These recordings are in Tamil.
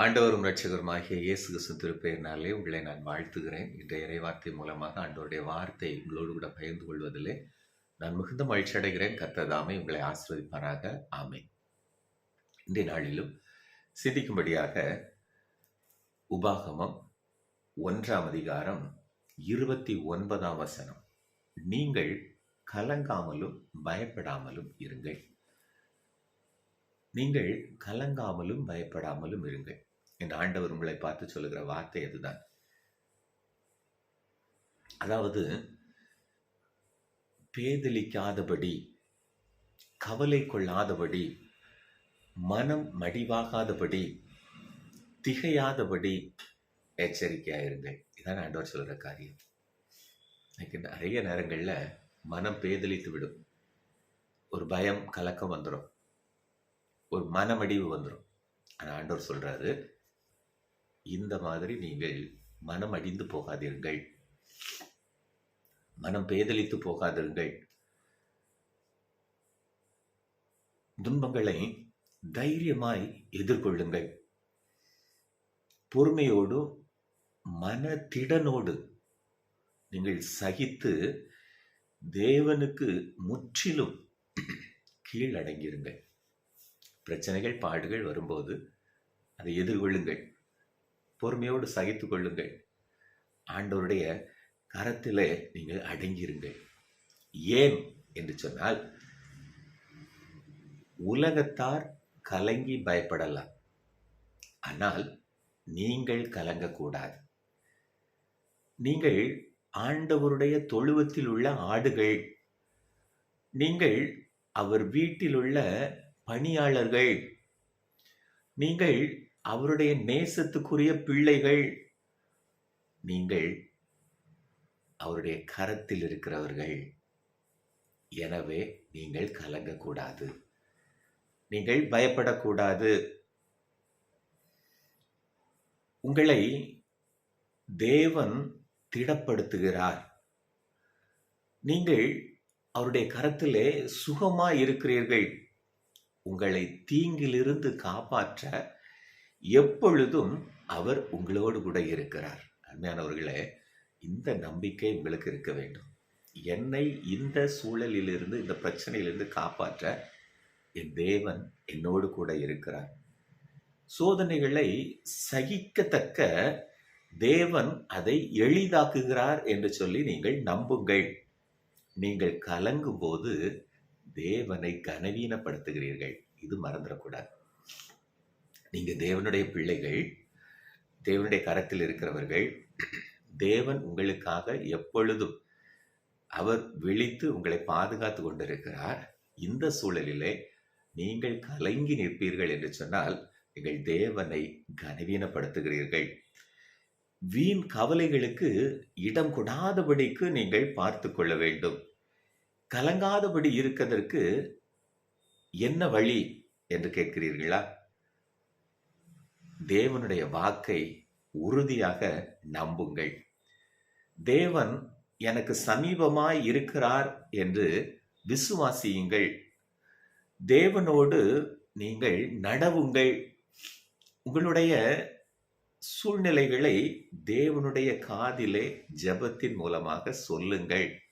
ஆண்டவரும் ரட்சகருமாகிய இயேசு கிறிஸ்து திருப்பெயர்னாலே உங்களை நான் வாழ்த்துகிறேன். இந்த இறைவார்த்தை மூலமாக ஆண்டவருடைய வார்த்தை உங்களோடு கூட பகிர்ந்து கொள்வதிலே நான் மிகுந்த மகிழ்ச்சி அடைகிறேன். கர்த்ததாமே உங்களை ஆசிர்வதிப்பாராக. ஆமை இந்த நாளிலும் சிந்திக்கும்படியாக உபாகமம் ஒன்றாம் அதிகாரம் இருபத்தி ஒன்பதாம் வசனம். நீங்கள் கலங்காமலும் பயப்படாமலும் இருங்கள். நீங்கள் கலங்காமலும் பயப்படாமலும் இருங்கள். என் ஆண்டவர் உங்களை பார்த்து சொல்லுகிற வார்த்தை அதுதான். அதாவது பேதலிக்காதபடி கவலை கொள்ளாதபடி மனம் மடிவாகாதபடி திகையாதபடி எச்சரிக்கையாக இருங்கள். இதான் ஆண்டவர் சொல்கிற காரியம். எனக்கு நிறைய நேரங்களில் மனம் பேதலித்து விடும். ஒரு பயம் கலக்கம் வந்துடும் ஒரு மனமடிவு வந்துடும் ஆனால் ஆண்டவர் சொல்கிறாரு இந்த மாதிரி நீங்கள் மனம் அடிந்து போகாதீர்கள். மனம் பேதலித்து போகாதீர்கள். துன்பங்களை தைரியமாய் எதிர்கொள்ளுங்கள். பொறுமையோடு மனதிடனோடு நீங்கள் சகித்து தேவனுக்கு முற்றிலும் கீழடங்கியிருங்கள் பிரச்சனைகள் பாடுகள் வரும்போது அதை எதிர்கொள்ளுங்கள். பொறுமையோடு சகித்து கொள்ளுங்கள். ஆண்டவருடைய கரத்தில் நீங்கள் அடங்கியிருங்கள். ஏன் என்று சொன்னால் உலகத்தார் கலங்கி பயப்படலாம். ஆனால் நீங்கள் கலங்கக்கூடாது. நீங்கள் ஆண்டவருடைய தொழுவத்தில் உள்ள ஆடுகள் நீங்கள் அவர் வீட்டில் உள்ள பணியாளர்கள். நீங்கள் அவருடைய நேசத்துக்குரிய பிள்ளைகள். நீங்கள் அவருடைய கரத்தில் இருக்கிறவர்கள். எனவே நீங்கள் கலங்கக்கூடாது. நீங்கள் பயப்படக்கூடாது. உங்களை தேவன் திடப்படுத்துகிறார். நீங்கள் அவருடைய கரத்திலே சுகமாக இருக்கிறீர்கள் உங்களை தீங்கிலிருந்து காப்பாற்ற எப்பொழுதும் அவர் உங்களோடு கூட இருக்கிறார். அருமையானவர்களே இந்த நம்பிக்கை உங்களுக்கு இருக்க வேண்டும். என்னை இந்த சூழலிலிருந்து இந்த பிரச்சனையிலிருந்து காப்பாற்ற என் தேவன் என்னோடு கூட இருக்கிறார். சோதனைகளை சகிக்கத்தக்க தேவன் அதை எளிதாக்குகிறார் என்று சொல்லி நீங்கள் நம்புங்கள். நீங்கள் கலங்கும் போது தேவனை கனவீனப்படுத்துகிறீர்கள். இது மறந்துடக்கூடாது. நீங்கள் தேவனுடைய பிள்ளைகள் தேவனுடைய கரத்தில் இருக்கிறவர்கள் தேவன் உங்களுக்காக எப்பொழுதும் அவர் விழித்து உங்களை பாதுகாத்து கொண்டிருக்கிறார். இந்த சூழலிலே நீங்கள் கலங்கி நிற்பீர்கள் என்று சொன்னால் நீங்கள் தேவனை கனவீனப்படுத்துகிறீர்கள். வீண் கவலைகளுக்கு இடம் கொடாதபடிக்கு நீங்கள் பார்த்து கொள்ள வேண்டும். கலங்காதபடி இருக்கதற்கு என்ன வழி என்று கேட்கிறீர்களா? தேவனுடைய வாக்கை உறுதியாக நம்புங்கள். தேவன் எனக்கு சமீபமாய் இருக்கிறார் என்று விசுவாசியுங்கள். தேவனோடு நீங்கள் நடவுங்கள். உங்களுடைய சூழ்நிலைகளை தேவனுடைய காதிலே ஜெபத்தின் மூலமாக சொல்லுங்கள்.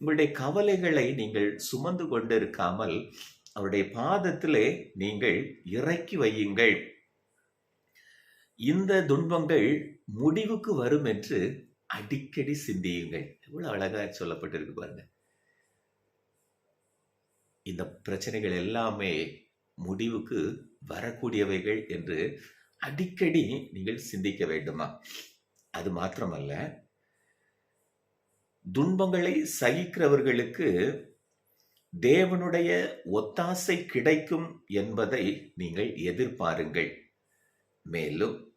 உங்களுடைய கவலைகளை நீங்கள் சுமந்து கொண்டிருக்காமல் அவருடைய பாதத்திலே நீங்கள் இறக்கி வையுங்கள். இந்த துன்பங்கள் முடிவுக்கு வரும் என்று அடிக்கடி சிந்தியுங்கள். எவ்வளவு அழகா சொல்லப்பட்டிருக்கு பாருங்க. இந்த பிரச்சனைகள் எல்லாமே முடிவுக்கு வரக்கூடியவைகள் என்று அடிக்கடி நீங்கள் சிந்திக்க வேண்டுமா? அது மாத்திரமல்ல. துன்பங்களை சகிக்கிறவர்களுக்கு தேவனுடைய ஒத்தாசை கிடைக்கும் என்பதை நீங்கள் எதிர்பாருங்கள். மேலும்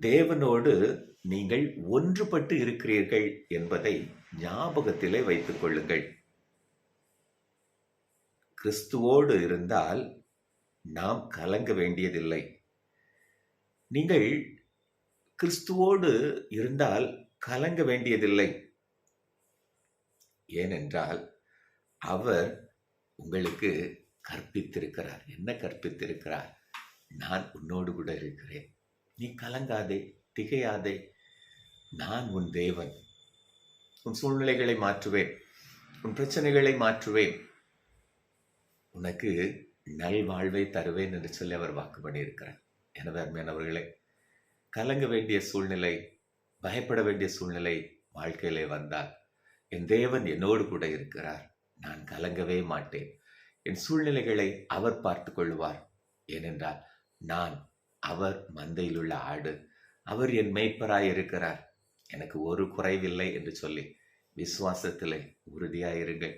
தேவனோடு நீங்கள் ஒன்றுபட்டு இருக்கிறீர்கள் என்பதை ஞாபகத்திலே வைத்துக் கொள்ளுங்கள். கிறிஸ்துவோடு இருந்தால் நாம் கலங்க வேண்டியதில்லை. நீங்கள் கிறிஸ்துவோடு இருந்தால் கலங்க வேண்டியதில்லை. ஏனென்றால் அவர் உங்களுக்கு கற்பித்திருக்கிறார். என்ன கற்பித்திருக்கிறார்? நான் உன்னோடு கூட இருக்கிறேன். நீ கலங்காதே திகையாதே. நான் உன் தேவன். உன் சூழ்நிலைகளை மாற்றுவேன். உன் பிரச்சனைகளை மாற்றுவேன். உனக்கு நல்வாழ்வை தருவேன் என்று சொல்லி அவர் வாக்கு பண்ணியிருக்கிறார். எனவே அருமையானவர்களே கலங்க வேண்டிய சூழ்நிலை பயப்பட வேண்டிய சூழ்நிலை வாழ்க்கையிலே வந்தால் என் தேவன் என்னோடு கூட இருக்கிறார். நான் கலங்கவே மாட்டேன். என் சூழ்நிலைகளை அவர் பார்த்து கொள்வார். ஏனென்றால் நான் அவர் மந்தையில் உள்ள ஆடு. அவர் என் மெய்ப்பராய் இருக்கிறார். எனக்கு ஒரு குறைவில்லை என்று சொல்லி விசுவாசத்திலே உறுதியாயிருங்கள்.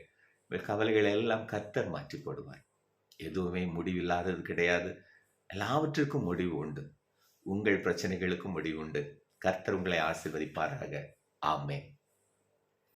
கவலைகளை எல்லாம் கத்தர் மாற்றி போடுவார். எதுவுமே முடிவில்லாதது கிடையாது. எல்லாவற்றிற்கும் முடிவு உண்டு. உங்கள் பிரச்சனைகளுக்கும் முடிவு உண்டு. கர்த்தர் உங்களை ஆசீர்வதிப்பாராக. ஆமென்.